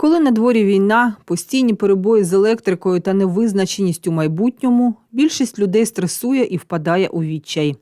Коли на дворі війна, постійні перебої з електрикою та невизначеність у майбутньому, більшість людей стресує і впадає у відчай.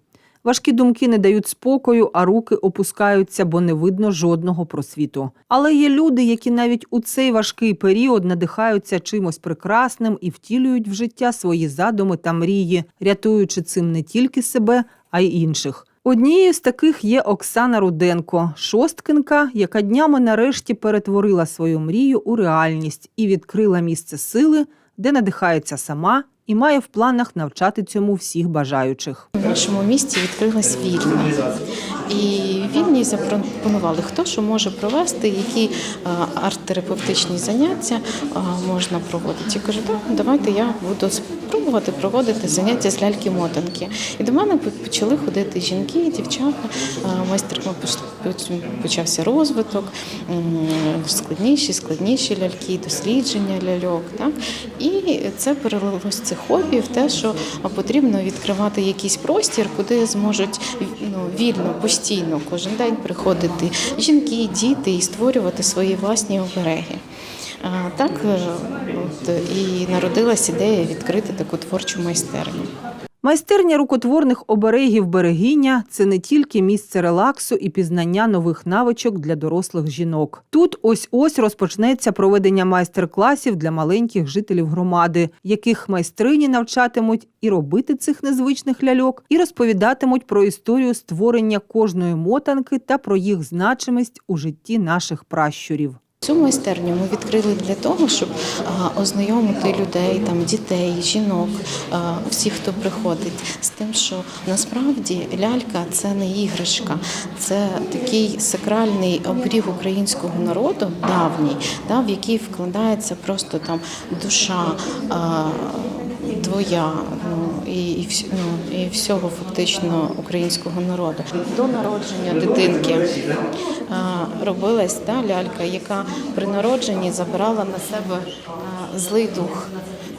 Важкі думки не дають спокою, а руки опускаються, бо не видно жодного просвіту. Але є люди, які навіть у цей важкий період надихаються чимось прекрасним і втілюють в життя свої задуми та мрії, рятуючи цим не тільки себе, а й інших. Однією з таких є Оксана Руденко, шосткинка, яка днями нарешті перетворила свою мрію у реальність і відкрила місце сили, де надихається сама і має в планах навчати цьому всіх бажаючих. В нашому місті відкрилась вільна. І вільні запропонували, хто що може провести, які арт-терапевтичні заняття можна проводити. Я кажу, так, давайте я буду спробувати проводити заняття з ляльки-мотанки. І до мене почали ходити жінки, дівчата. Майстер почався розвиток, складніші, складніші ляльки, дослідження ляльок. Так? І це перелилось це хобі в те, що потрібно відкривати якийсь простір, куди зможуть ну, вільно, постійно кожен день приходити жінки, діти і створювати свої власні обереги. Так е, от, і народилась ідея відкрити таку творчу майстерню. Майстерня рукотворних оберегів берегиня це не тільки місце релаксу і пізнання нових навичок для дорослих жінок. Тут ось ось розпочнеться проведення майстер-класів для маленьких жителів громади, яких майстрині навчатимуть і робити цих незвичних ляльок, і розповідатимуть про історію створення кожної мотанки та про їх значимість у житті наших пращурів. Цю майстерню ми відкрили для того, щоб ознайомити людей, там дітей, жінок, всіх, хто приходить, з тим, що насправді лялька це не іграшка, це такий сакральний оберіг українського народу, давній, да, в який вкладається просто там душа. А, ну і, і, ну, і всього фактично українського народу. До народження дитинки робилась та лялька, яка при народженні забирала на себе злий дух.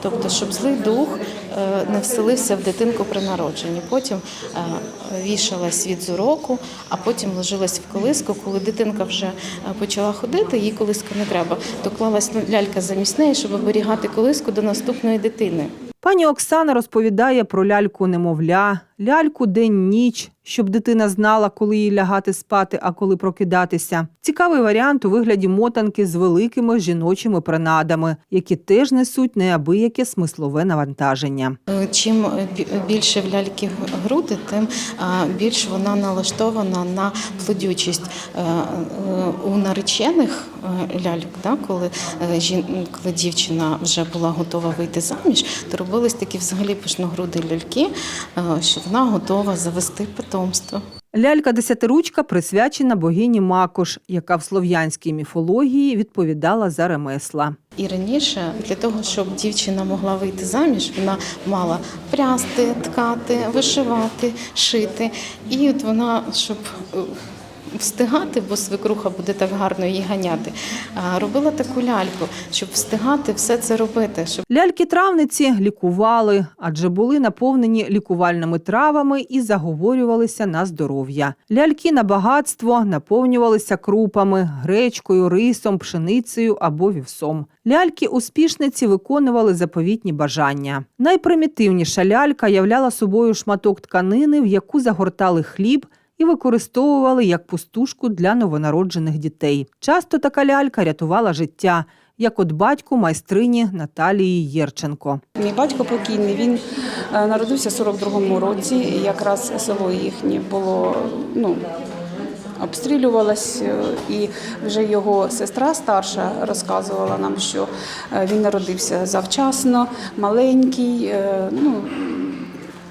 Тобто, щоб злий дух е, не вселився в дитинку при народженні. Потім вішалась від зуроку, а потім ложилась в колиску. Коли дитинка вже почала ходити, їй колиска не треба, то клалась ну, лялька замість неї, щоб оберігати колиску до наступної дитини. Пані Оксана розповідає про ляльку немовля, ляльку день-ніч, щоб дитина знала, коли їй лягати спати, а коли прокидатися. Цікавий варіант у вигляді мотанки з великими жіночими принадами, які теж несуть неабияке смислове навантаження. Е, Чим е, більше в ляльки груди, тим е, більш вона налаштована на плодючість. Е, е, У наречених е, ляльок, коли, е, коли дівчина вже була готова вийти заміж, то робились такі взагалі пишногруді ляльки, е, що вона готова завести потомство. Лялька десятиручка присвячена богині Макош, яка в слов'янській міфології відповідала за ремесла. І раніше для того, щоб дівчина могла вийти заміж, вона мала прясти, ткати, вишивати, шити. І от вона, щоб е, встигати, бо свекруха буде так гарно її ганяти, робила таку ляльку, щоб встигати все це робити. Щоб Ляльки-травниці лікували, адже були наповнені лікувальними травами і заговорювалися на здоров'я. Ляльки на багатство наповнювалися крупами, гречкою, рисом, пшеницею або вівсом. Ляльки-успішниці виконували заповітні бажання. Найпримітивніша лялька являла собою шматок тканини, в яку загортали хліб. І використовували як пустушку для новонароджених дітей. Часто така лялька рятувала життя, як от батьку майстрині Наталії Єрченко. Мій батько покійний, він е, народився в 42-му році. Якраз село їхнє було ну, обстрілювалось, е, і вже його сестра старша розказувала нам, що е, він народився завчасно, маленький. Ну,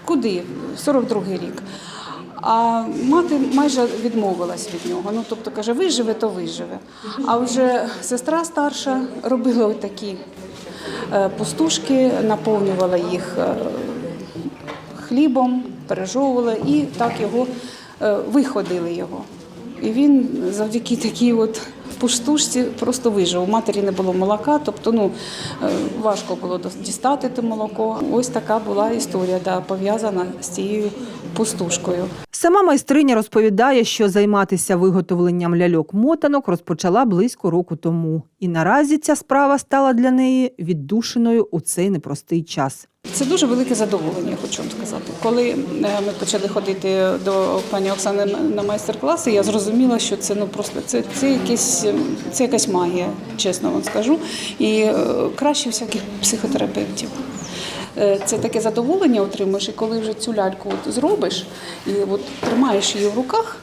куди? 42-й рік. А мати майже відмовилась від нього. Ну, тобто каже, виживе, то виживе. А вже сестра старша робила такі е, пустушки, наповнювала їх е, хлібом, пережовувала і так його е, виходили його. І він завдяки такій от пустушці просто вижив. У матері не було молока, тобто ну, е, важко було дістати те молоко. Ось така була історія, да, пов'язана з цією пустушкою. Сама майстриня розповідає, що займатися виготовленням ляльок-мотанок розпочала близько року тому. І наразі ця справа стала для неї віддушиною у цей непростий час. Це дуже велике задоволення, хочу вам сказати. Коли е, ми почали ходити до пані Оксани на майстер-класи, я зрозуміла, що це ну просто це, це, якесь, ем, це якась магія, чесно вам скажу. І е, краще всяких психотерапевтів. Е, Це таке задоволення отримуєш, і коли вже цю ляльку от зробиш і от тримаєш її в руках,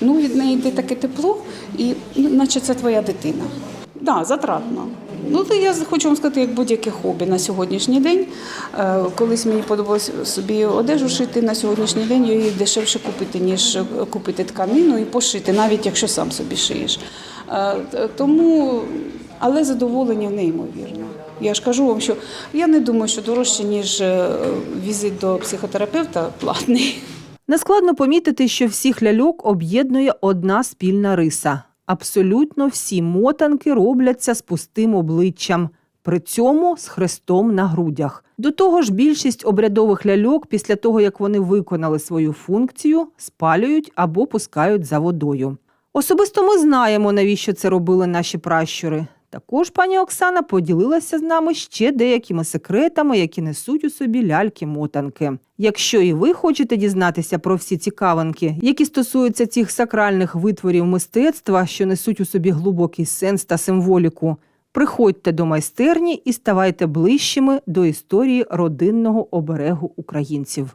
ну від неї йде таке тепло, і ну, наче це твоя дитина. Так, да, затратно. Ну, то я хочу вам сказати, як будь-яке хобі на сьогоднішній день. Е, Колись мені подобалось собі одежу шити на сьогоднішній день, її дешевше купити, ніж е, купити тканину і пошити, навіть якщо сам собі шиєш. Е, Тому, але задоволення неймовірне. Я ж кажу вам, що я не думаю, що дорожче, ніж візит до психотерапевта платний. Нескладно помітити, що всіх ляльок об'єднує одна спільна риса. Абсолютно всі мотанки робляться з пустим обличчям, при цьому з хрестом на грудях. До того ж, більшість обрядових ляльок після того, як вони виконали свою функцію, спалюють або пускають за водою. Особисто ми знаємо, навіщо це робили наші пращури. Також пані Оксана поділилася з нами ще деякими секретами, які несуть у собі ляльки-мотанки. Якщо і ви хочете дізнатися про всі цікавинки, які стосуються цих сакральних витворів мистецтва, що несуть у собі глибокий сенс та символіку, приходьте до майстерні і ставайте ближчими до історії родинного оберегу українців.